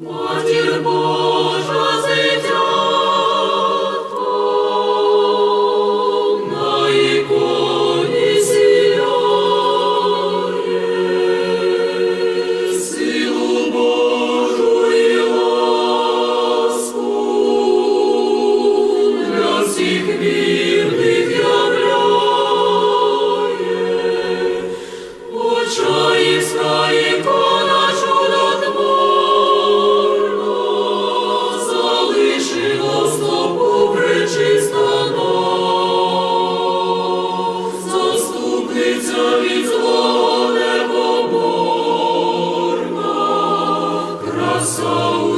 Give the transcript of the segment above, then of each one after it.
Матір Божа, зитя.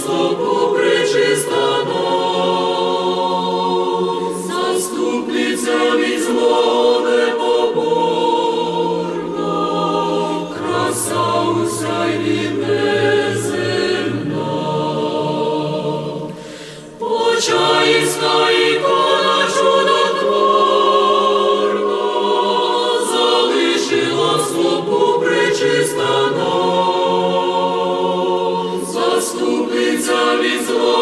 Преступу причистано, заступниця візьмо непоборно, краса уся й віднеземна, почаївська Славі зло.